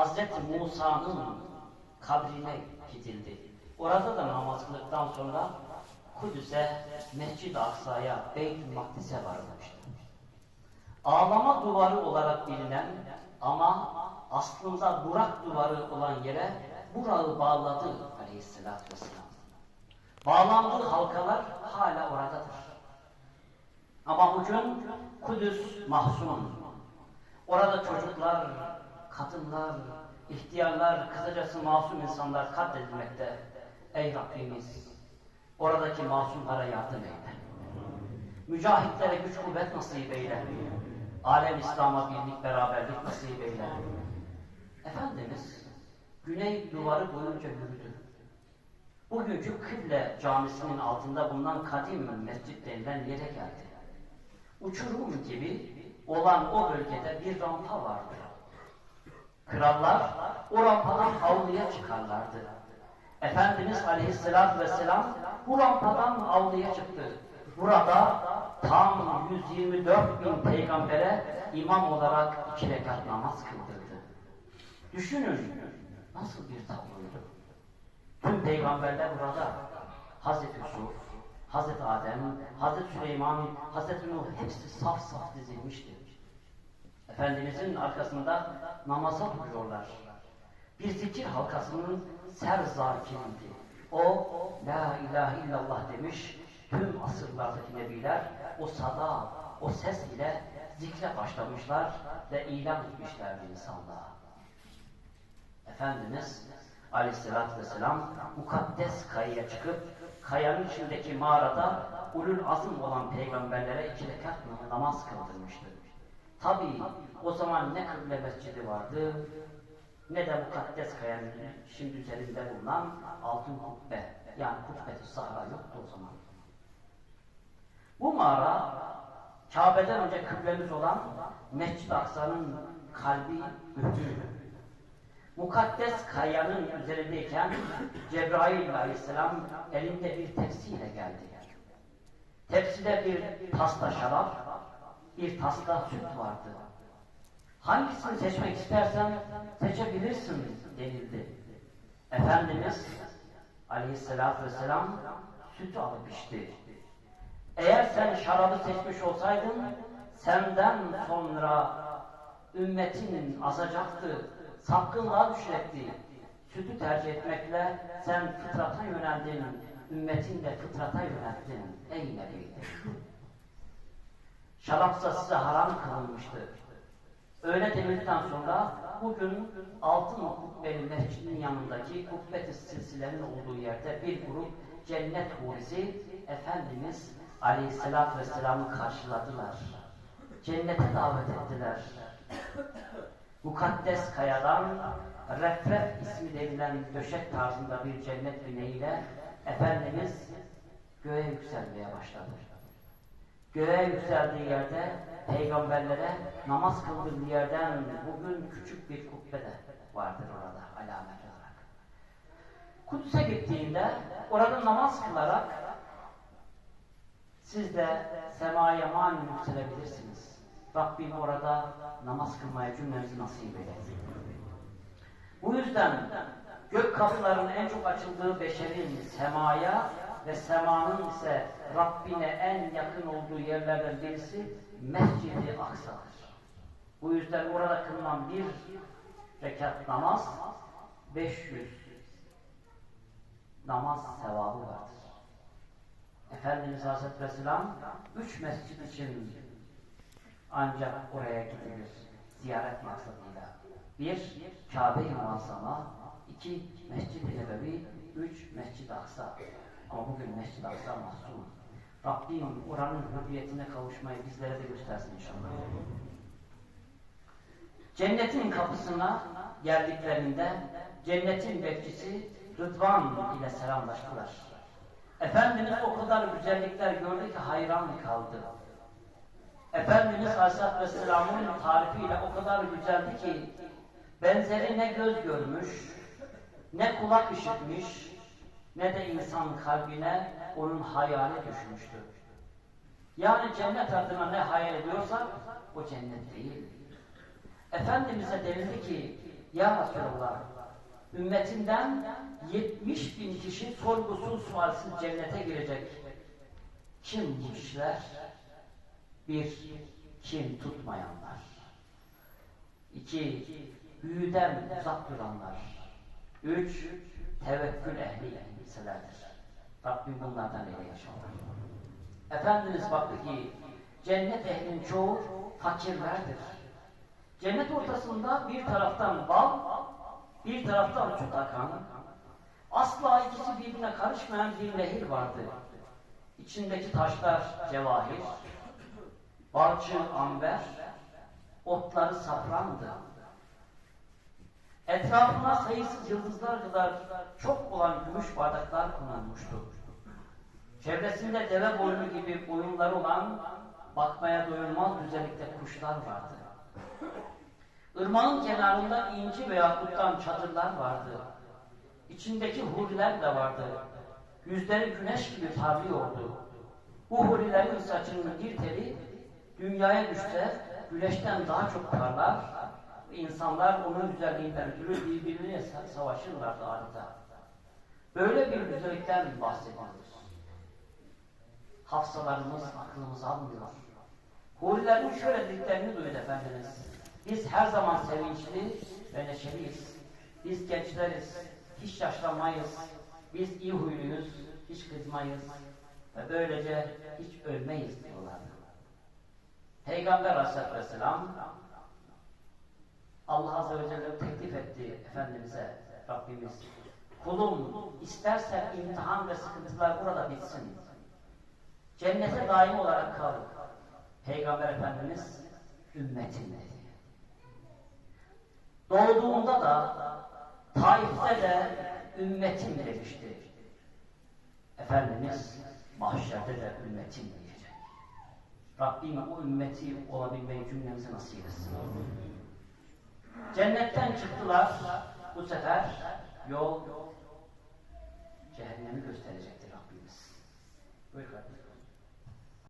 Hazreti Musa'nın kabrine gidildi. Orada da namaz kıldıktan sonra Kudüs'e, Mescid-i Aksa'ya, Beyt-i Makdis'e varılmıştı. Ağlama duvarı olarak bilinen ama aslında durak duvarı olan yere burağı bağladı aleyhissalatü vesselam. Bağlandığı halkalar hala oradadır. Ama bugün Kudüs mahzun. Orada çocuklar, kadınlar, ihtiyarlar, kısacası masum insanlar katledilmekte. Ey Rabbimiz, oradaki masumlara yardım eyle. Mücahitlere güç kuvvet nasip eyle. Alem İslam'a birlik, beraberlik nasip eyle. Efendimiz, Güney duvarı boyunca yürüdü. Bugünkü Kıble Camisi'nin altında bulunan kadim mescit denilen yere geldi. Uçurum gibi olan o bölgede bir rampa vardı. Krallar o rampadan avluya çıkarlardı. Efendimiz Aleyhisselatü Vesselam bu rampadan avluya çıktı. Burada tam 124 bin peygambere imam olarak iki rekat namaz kıldırdı. Düşünün nasıl bir tabloydu. Tüm peygamberler burada. Hazreti Yusuf, Hazreti Adem, Hazreti Süleyman, Hazreti Nuh hepsi saf saf dizilmişti. Efendimizin arkasında namaza duruyorlar. Bir zikir halkasının serzakiydi. O, La ilahe illallah demiş, tüm asırlardaki nebiler o sada, o ses ile zikre başlamışlar ve ilan etmişlerdi insanlığa. Efendimiz aleyhissalatü vesselam mukaddes kayaya çıkıp kayanın içindeki mağarada ulul azım olan peygamberlere iki rekat namaz kıldırmıştı. Tabi o zaman ne kıble mescidi vardı ne de mukaddes kayanın şimdi üzerinde bulunan altın kubbe yani kubbetü sahra yoktu o zaman. Bu mağara Kabe'den önce kıblemiz olan Mescid-i Aksa'nın kalbi mührüydü. Mukaddes kayanın üzerindeyken Cebrail aleyhisselam elinde bir tepsiyle geldi. Tepside bir tasla şarap, bir tasla süt vardı. Hangisini seçmek istersen seçebilirsin denildi. Efendimiz aleyhissalatü vesselam sütü alıp içti. Eğer sen şarabı seçmiş olsaydın senden sonra ümmetinin azacaktı, sapkınlığa düşecekti. Sütü tercih etmekle sen fıtrata yöneldin, ümmetin de fıtrata yönelttin. Ey Nebi! Şarapsa size haram kılınmıştı. Öyle denildikten sonra bugün Altın Kubbeli Mescidinin yanındaki Kubbet-i Silsile'nin olduğu yerde bir grup cennet hurisi Efendimiz Aleyhisselatü Vesselam'ı karşıladılar. Cennete davet ettiler. Mukaddes kayadan Refref ismi denilen döşek tarzında bir cennet bineğiyle Efendimiz göğe yükselmeye başladı. Göğe yükseldiği yerde peygamberlere namaz kıldığı yerden bugün küçük bir kubbe de vardır orada alamet olarak. Kudüs'e gittiğinde orada namaz kılarak siz de semaya mani yükselebilirsiniz. Rabbim orada namaz kılmaya cümlemizi nasip eylesin. Bu yüzden gök kapılarının en çok açıldığı beşerin semaya ve semanın ise Rabbine en yakın olduğu yerlerden birisi Mescid-i Aksa'dır. Bu yüzden orada kılınan bir rekat namaz 500 namaz sevabı vardır. Efendimiz Hazreti Vesselam üç mescid için ancak oraya gidilir ziyaret maksadıyla. Bir, Kabe-i Muazzama, iki, Mescid-i Nebevi, üç, Mescid-i Aksa. Ama bugün Mescid-i Aksa. Rabbim oranın hürriyetine kavuşmayı bizlere de göstersin inşallah. Cennetin kapısına geldiklerinde cennetin bekçisi Rıdvan ile selamlaştılar. Efendimiz o kadar güzellikler gördü ki hayran kaldı. Efendimiz Aleyhisselatü Vesselam'ın tarifiyle o kadar güzeldi ki benzeri ne göz görmüş, ne kulak işitmiş, ne de insan kalbine onun hayali düşmüştü. Yani cennet adına ne hayal ediyorsak o cennet değil. Efendimiz'e denildi ki Ya Resulallah, ümmetinden 70 bin kişi sorgusuz sualsiz cennete girecek. Kim bu kişiler? Bir, kim tutmayanlar. İki, büyüden uzak duranlar. Üç, tevekkül ehli kimselerdir. Rabbim bunlardan eyle inşallah. Efendimiz baktı ki cennet ehlinin çoğu fakirlerdir. Cennet ortasında bir taraftan bal, bir taraftan süt akan, asla ikisi birbirine karışmayan bir nehir vardı. İçindeki taşlar cevahir, balçı amber, otları safrandı. Etrafına sayısız yıldızlar kadar çok olan gümüş bardaklar konulmuştu. Çevresinde deve boynu gibi boyunları olan bakmaya doyulmaz güzellikte kuşlar vardı. Irmağın kenarında inci veya kuttan çadırlar vardı. İçindeki huriler de vardı. Yüzleri güneş gibi parlıyordu. Bu hurilerin saçının bir teli dünyaya düşse güneşten daha çok parlar ve insanlar onun güzelliğinden ötürü birbirine savaşırlardı adeta. Böyle bir güzellikten bahsediyoruz. Hafsalarımız aklımız almıyor. Hurilerin şöyle dediklerini duyun Efendimiz. Biz her zaman sevinçli ve neşeliyiz. Biz gençleriz, hiç yaşlanmayız. Biz iyi huyluyuz, hiç kızmayız. Ve böylece hiç ölmeyiz diyorlardı. Peygamber Aleyhisselatü Vesselam Allah Azze ve Celle teklif etti Efendimiz'e Rabbimiz. Kulum istersen imtihan ve sıkıntılar burada bitsin. Cennete daim olarak kal. Peygamber Efendimiz ümmetim dedi. Doğduğunda da Taif'te de ümmetim demişti. Efendimiz mahşerde de ümmetim diyecek. Rabbim o ümmeti olabilmeyi cümlemize nasip etsin. Cennetten çıktılar. Bu sefer yol cehennemi gösterecektir Rabbimiz. Buyur kardeşim.